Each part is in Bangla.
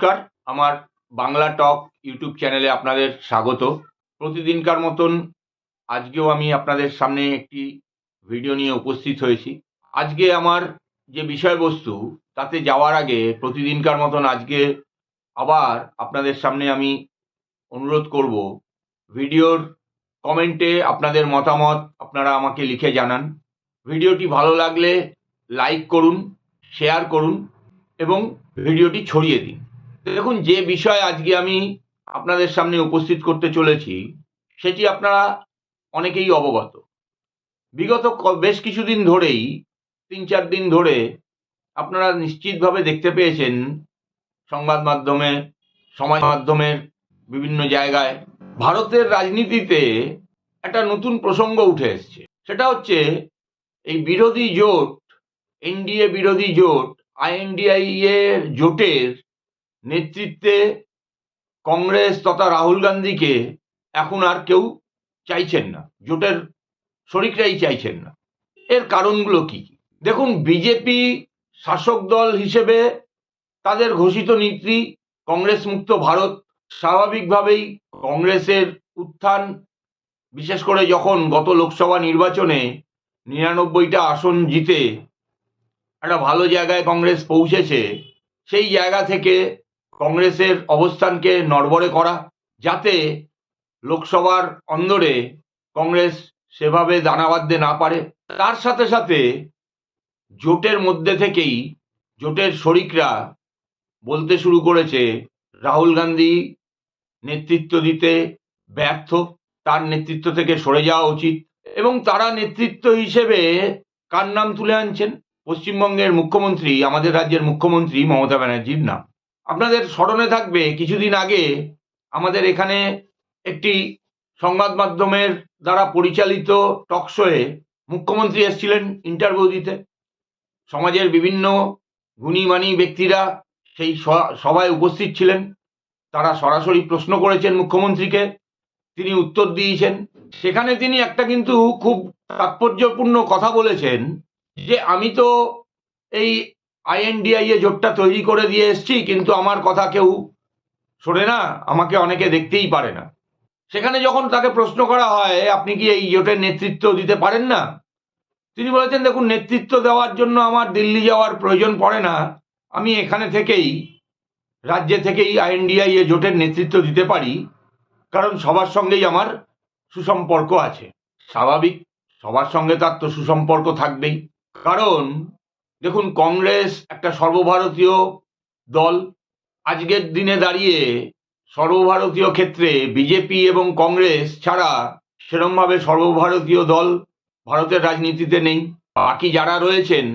নমস্কার। আমার বাংলা টক ইউটিউব চ্যানেলে আপনাদের স্বাগত। প্রতিদিনকার মতন আজকেও আমি আপনাদের সামনে একটি ভিডিও নিয়ে উপস্থিত হয়েছি। আজকে আমার যে বিষয়বস্তু, তাতে যাওয়ার আগে প্রতিদিনকার মতন আজকে আবার আপনাদের সামনে আমি অনুরোধ করব, ভিডিওর কমেন্টে আপনাদের মতামত আপনারা আমাকে লিখে জানান। ভিডিওটি ভালো লাগলে লাইক করুন, শেয়ার করুন এবং ভিডিওটি ছড়িয়ে দিন। দেখুন, যে বিষয় আজকে আমি আপনাদের সামনে উপস্থিত করতে চলেছি, সেটি আপনারা অনেকেই অবগত। বিগত বেশ কিছুদিন ধরেই, তিন চার দিন ধরে আপনারা নিশ্চিতভাবে দেখতে পেয়েছেন, সংবাদ মাধ্যমে সমাজ মাধ্যমের বিভিন্ন জায়গায়, ভারতের রাজনীতিতে একটা নতুন প্রসঙ্গ উঠে এসছে। সেটা হচ্ছে, এই বিরোধী জোট, এনডিএ বিরোধী জোট আইএনডিআই জোটের নেতৃত্বে কংগ্রেস তথা রাহুল গান্ধীকে এখন আর কেউ চাইছেন না। জোটের শরিকরাই চাইছেন না। এর কারণগুলো কি? দেখুন, বিজেপি শাসক দল হিসেবে তাদের ঘোষিত নীতি কংগ্রেস মুক্ত ভারত, স্বাভাবিকভাবেই কংগ্রেসের উত্থান, বিশেষ করে যখন গত লোকসভা নির্বাচনে নিরানব্বইটা আসন জিতে একটা ভালো জায়গায় কংগ্রেস পৌঁছেছে, সেই জায়গা থেকে কংগ্রেসের অবস্থানকে নড়বড়ে করা, যাতে লোকসভার অন্দরে কংগ্রেস সেভাবে দানা বাঁধতে না পারে। তার সাথে সাথে জোটের মধ্যে থেকেই জোটের শরিকরা বলতে শুরু করেছে, রাহুল গান্ধী নেতৃত্ব দিতে ব্যর্থ, তার নেতৃত্ব থেকে সরে যাওয়া উচিত। এবং তারা নেতৃত্ব হিসেবে কার নাম তুলে আনছেন? পশ্চিমবঙ্গের মুখ্যমন্ত্রী, আমাদের রাজ্যের মুখ্যমন্ত্রী মমতা ব্যানার্জির নাম। আপনাদের স্মরণে থাকবে, কিছুদিন আগে আমাদের এখানে একটি সংবাদ মাধ্যমের দ্বারা পরিচালিত টকশোয়ে মুখ্যমন্ত্রী এসেছিলেন ইন্টারভিউ দিতে। সমাজের বিভিন্ন গুণীমানী ব্যক্তিরা সেই সভায় উপস্থিত ছিলেন। তারা সরাসরি প্রশ্ন করেছেন মুখ্যমন্ত্রীকে। তিনি উত্তর দিয়েছেন। সেখানে তিনি একটা কিন্তু খুব তাৎপর্যপূর্ণ কথা বলেছেন যে, আমি তো এই আইএনডিআই এ জোটটা তৈরি করে দিয়ে এসেছি, কিন্তু আমার কথা কেউ শোনে না, আমাকে অনেকে দেখতেই পারে না। সেখানে যখন তাকে প্রশ্ন করা হয়, আপনি কি এই জোটের নেতৃত্ব দিতে পারেন না? তিনি বলেছেন, দেখুন, নেতৃত্ব দেওয়ার জন্য আমার দিল্লি যাওয়ার প্রয়োজন পড়ে না। আমি এখানে থেকেই, রাজ্যে থেকেই আইএনডিআই এ জোটের নেতৃত্ব দিতে পারি, কারণ সবার সঙ্গেই আমার সুসম্পর্ক আছে। স্বাভাবিক, সবার সঙ্গে তার তো সুসম্পর্ক থাকবেই। কারণ দেখুন, কংগ্রেস একটা সর্বভারতীয় দল। আজকের দিনে দাঁড়িয়ে সর্বভারতীয় ক্ষেত্রে বিজেপি এবং কংগ্রেস ছাড়া সেরমভাবে সর্বভারতীয় দল ভারতের রাজনীতিতে নেই। বাকি যারা রয়েছেন,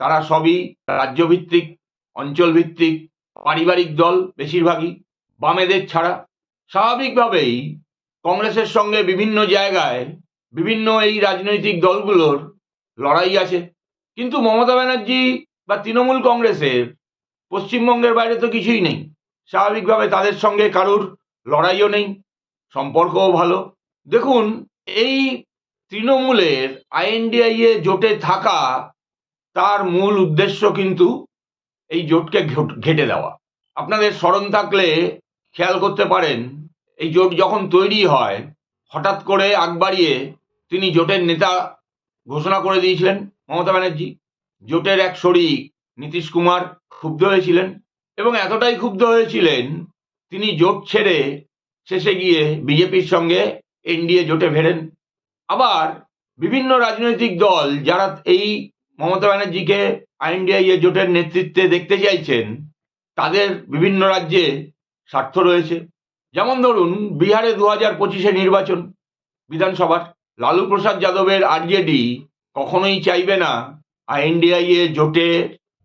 তারা সবই রাজ্যভিত্তিক, অঞ্চলভিত্তিক, পারিবারিক দল বেশিরভাগই। বামেদের ছাড়া স্বাভাবিকভাবেই কংগ্রেসের সঙ্গে বিভিন্ন জায়গায় বিভিন্ন এই রাজনৈতিক দলগুলোর লড়াই আছে। কিন্তু মমতা ব্যানার্জি বা তৃণমূল কংগ্রেসের পশ্চিমবঙ্গের বাইরে তো কিছুই নেই। স্বাভাবিকভাবে তাদের সঙ্গে কারুর লড়াইও নেই, সম্পর্কও ভালো। দেখুন, এই তৃণমূলের আইএনডিআই এ জোটে থাকা তার মূল উদ্দেশ্য কিন্তু এই জোটকে ঘেটে দেওয়া। আপনাদের স্মরণ থাকলে খেয়াল করতে পারেন, এই জোট যখন তৈরি হয়, হঠাৎ করে আগ বাড়িয়ে তিনি জোটের নেতা ঘোষণা করে দিয়েছিলেন। মমতা ব্যানার্জি, জোটের এক শরিক নীতিশ কুমার ক্ষুব্ধ হয়েছিলেন এবং এতটাই ক্ষুব্ধ হয়েছিলেন, তিনি জোট ছেড়ে শেষে গিয়ে বিজেপির সঙ্গে এনডিএ জোটে ফেরেন। আবার বিভিন্ন রাজনৈতিক দল যারা এই মমতা ব্যানার্জিকে আইএনডিআই জোটের নেতৃত্বে দেখতে চাইছেন, তাদের বিভিন্ন রাজ্যে স্বার্থ রয়েছে। যেমন ধরুন, বিহারে দু হাজার পঁচিশে নির্বাচন, বিধানসভার। লালু প্রসাদ যাদবের আরজেডি কখনোই চাইবে না আইএনডিআই এ জোটের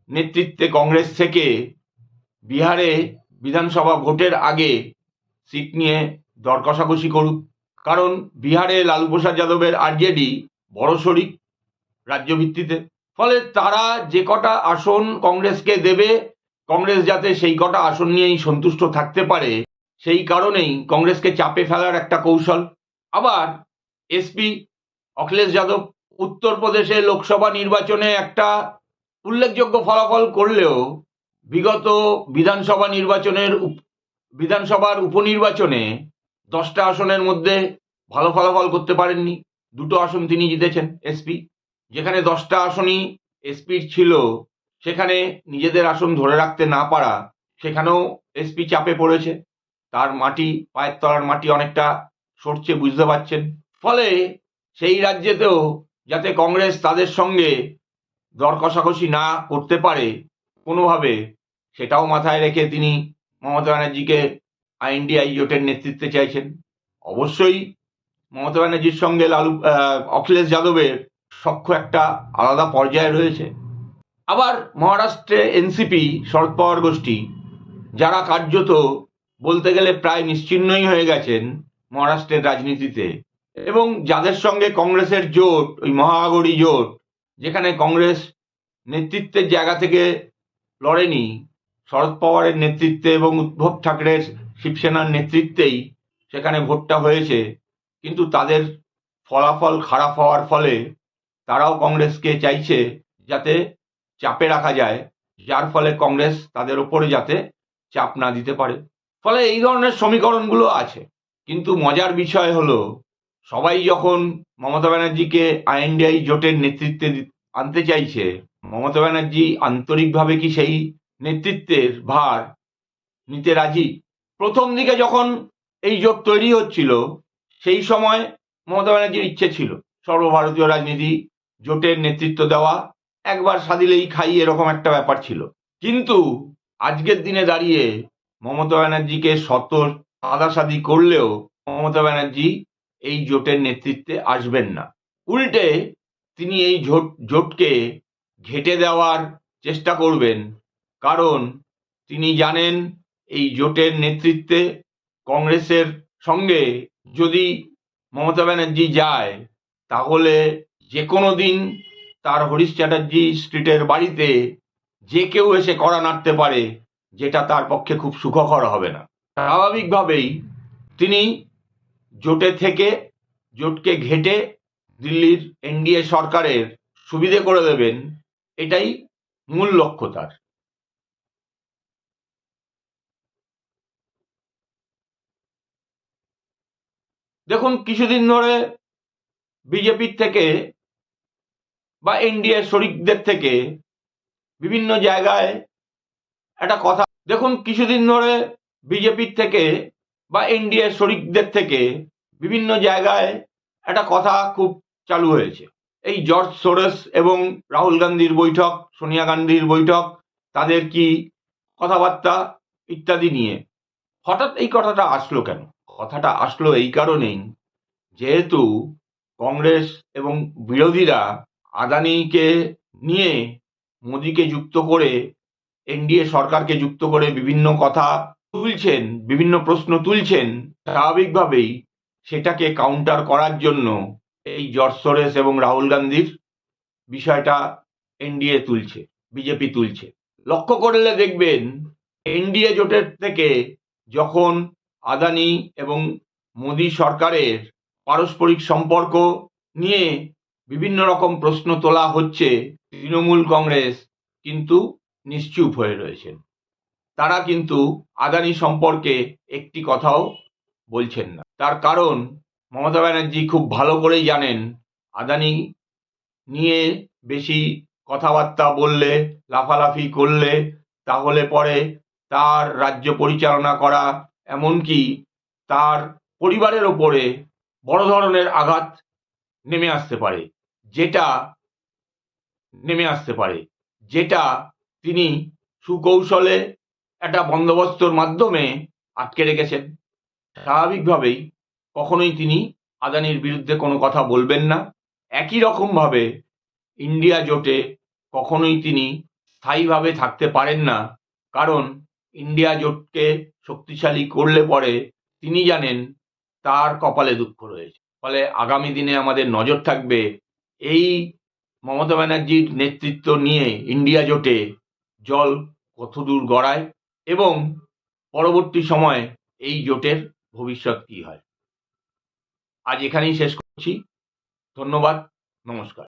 নেতৃত্বে কংগ্রেস থেকে বিহারে বিধানসভা ভোটের আগে সিট নিয়ে দর কষাকষি করুক। কারণ বিহারে লালু প্রসাদ যাদবের আরজেডি বড় শরিক রাজ্য ভিত্তিতে ফলে তারা যে কটা আসন কংগ্রেসকে দেবে, কংগ্রেস যাতে সেই কটা আসন নিয়েই সন্তুষ্ট থাকতে পারে, সেই কারণেই কংগ্রেসকে চাপে ফেলার একটা কৌশল। আবার এসপি অখিলেশ যাদব উত্তরপ্রদেশে লোকসভা নির্বাচনে একটা উল্লেখযোগ্য ফলাফল করলেও বিগত বিধানসভা নির্বাচনের বিধানসভার উপনির্বাচনে দশটা আসনের মধ্যে ভালো ফলাফল করতে পারেননি। দুটো আসন তিনি জিতেছেন, এসপি। যেখানে দশটা আসনই এসপির ছিল, সেখানে নিজেদের আসন ধরে রাখতে না পারা, সেখানেও এসপি চাপে পড়েছে। তার মাটি, পায়ের তলার মাটি অনেকটা সরছে, বুঝতে পারছেন। ফলে সেই রাজ্যেতেও যাতে কংগ্রেস তাদের সঙ্গে দর কষাকষি না করতে পারে কোনোভাবে, সেটাও মাথায় রেখে তিনি মমতা ব্যানার্জিকে আইএনডিআই জোটের নেতৃত্বে চাইছেন। অবশ্যই মমতা ব্যানার্জির সঙ্গে লালু অখিলেশ যাদবের সখ্য একটা আলাদা পর্যায়ে রয়েছে। আবার মহারাষ্ট্রে এনসিপি শরদ পাওয়ার গোষ্ঠী, যারা কার্যত বলতে গেলে প্রায় নিশ্চিহ্নই হয়ে গেছেন মহারাষ্ট্রের রাজনীতিতে। এবং যাদের সঙ্গে কংগ্রেসের জোট, ওই মহাগরী জোট, যেখানে কংগ্রেস নেতৃত্বের জায়গা থেকে লড়েনি শরদ পাওয়ারের নেতৃত্বে এবং উদ্ধব ঠাকরের শিবসেনার নেতৃত্বেই সেখানে ভোটটা হয়েছে। কিন্তু তাদের ফলাফল খারাপ হওয়ার ফলে তারাও কংগ্রেসকে চাইছে যাতে চাপে রাখা যায়, যার ফলে কংগ্রেস তাদের ওপরে যাতে চাপ না দিতে পারে। ফলে এই ধরনের সমীকরণগুলো আছে। কিন্তু মজার বিষয় হলো সবাই যখন মমতা ব্যানার্জিকে আইএনডিআই জোটের নেতৃত্বে আনতে চাইছে, মমতা ব্যানার্জি আন্তরিকভাবে কি সেই নেতৃত্বের ভার নিতে রাজি? প্রথম দিকে যখন এই জোট তৈরি হচ্ছিল, সেই সময় মমতা ব্যানার্জির ইচ্ছে ছিল সর্বভারতীয় রাজনীতি জোটের নেতৃত্ব দেওয়া, একবার সাদিলেই খাই এরকম একটা ব্যাপার ছিল। কিন্তু আজকের দিনে দাঁড়িয়ে মমতা ব্যানার্জিকে শত সাদাসাদি করলেও মমতা ব্যানার্জি এই জোটের নেতৃত্বে আসবেন না। উল্টে তিনি এই জোট, জোটকে ঘেটে দেওয়ার চেষ্টা করবেন। কারণ তিনি জানেন এই জোটের নেতৃত্বে কংগ্রেসের সঙ্গে যদি মমতা ব্যানার্জি যায়, তাহলে যে কোনো দিন তার হরিশ চ্যাটার্জি স্ট্রিটের বাড়িতে যে কেউ এসে কড়া নাড়তে পারে, যেটা তার পক্ষে খুব সুখকর হবে না। স্বাভাবিকভাবেই তিনি জোটে থেকে জোটকে ঘেটে দিল্লির এনডিএ সরকারের সুবিধে করে দেবেন, এটাই মূল লক্ষ্য তার। দেখুন, কিছুদিন ধরে বিজেপির থেকে বা এনডিএ শরিকদের থেকে বিভিন্ন জায়গায় একটা কথা। দেখুন, কিছুদিন ধরে বিজেপির থেকে বা এনডিএ শরিকদের থেকে বিভিন্ন জায়গায় একটা কথা খুব চালু হয়েছে। এই জর্জ সোরেস এবং রাহুল গান্ধীর বৈঠক, সোনিয়া গান্ধীর বৈঠক, তাদের কি কথাবার্তা ইত্যাদি নিয়ে। হঠাৎ এই কথাটা আসলো কেন? কথাটা আসলো এই কারণেই যেহেতু কংগ্রেস এবং বিরোধীরা আদানিকে নিয়ে মোদিকে যুক্ত করে এনডিএ সরকারকে যুক্ত করে বিভিন্ন কথা তুলছেন, বিভিন্ন প্রশ্ন তুলছেন, স্বাভাবিকভাবেই সেটাকে কাউন্টার করার জন্য এই জর্জ সোরেস এবং রাহুল গান্ধীর বিষয়টা এনডিএ তুলছে, বিজেপি তুলছে। লক্ষ্য করলে দেখবেন, এনডিএ জোটের থেকে যখন আদানি এবং মোদী সরকারের পারস্পরিক সম্পর্ক নিয়ে বিভিন্ন রকম প্রশ্ন তোলা হচ্ছে, তৃণমূল কংগ্রেস কিন্তু নিশ্চুপ হয়ে রয়েছেন। তারা কিন্তু আদানি সম্পর্কে একটি কথাও বলছেন না। তার কারণ মমতা ব্যানার্জি খুব ভালো করেই জানেন, আদানি নিয়ে বেশি কথাবার্তা বললে, লাফালাফি করলে, তাহলে পরে তার রাজ্য পরিচালনা করা, এমনকি তার পরিবারের ওপরে বড় ধরনের আঘাত নেমে আসতে পারে, যেটা নেমে আসতে পারে, যেটা তিনি সুকৌশলে একটা বন্দোবস্তর মাধ্যমে আটকে রেখেছেন। স্বাভাবিকভাবেই কখনোই তিনি আদানির বিরুদ্ধে কোনো কথা বলবেন না। একই রকমভাবে ইন্ডিয়া জোটে কখনোই তিনি স্থায়ীভাবে থাকতে পারেন না। কারণ ইন্ডিয়া জোটকে শক্তিশালী করলে পরে তিনি জানেন তার কপালে দুঃখ রয়েছে। ফলে আগামী দিনে আমাদের নজর থাকবে এই মমতা ব্যানার্জির নেতৃত্ব নিয়ে ইন্ডিয়া জোটে জল কতদূর গড়ায়। এবং পরবর্তী সময়ে এই জোটের ভবিষ্যৎ কি হয়। আজ এখানেই শেষ করছি। ধন্যবাদ। নমস্কার।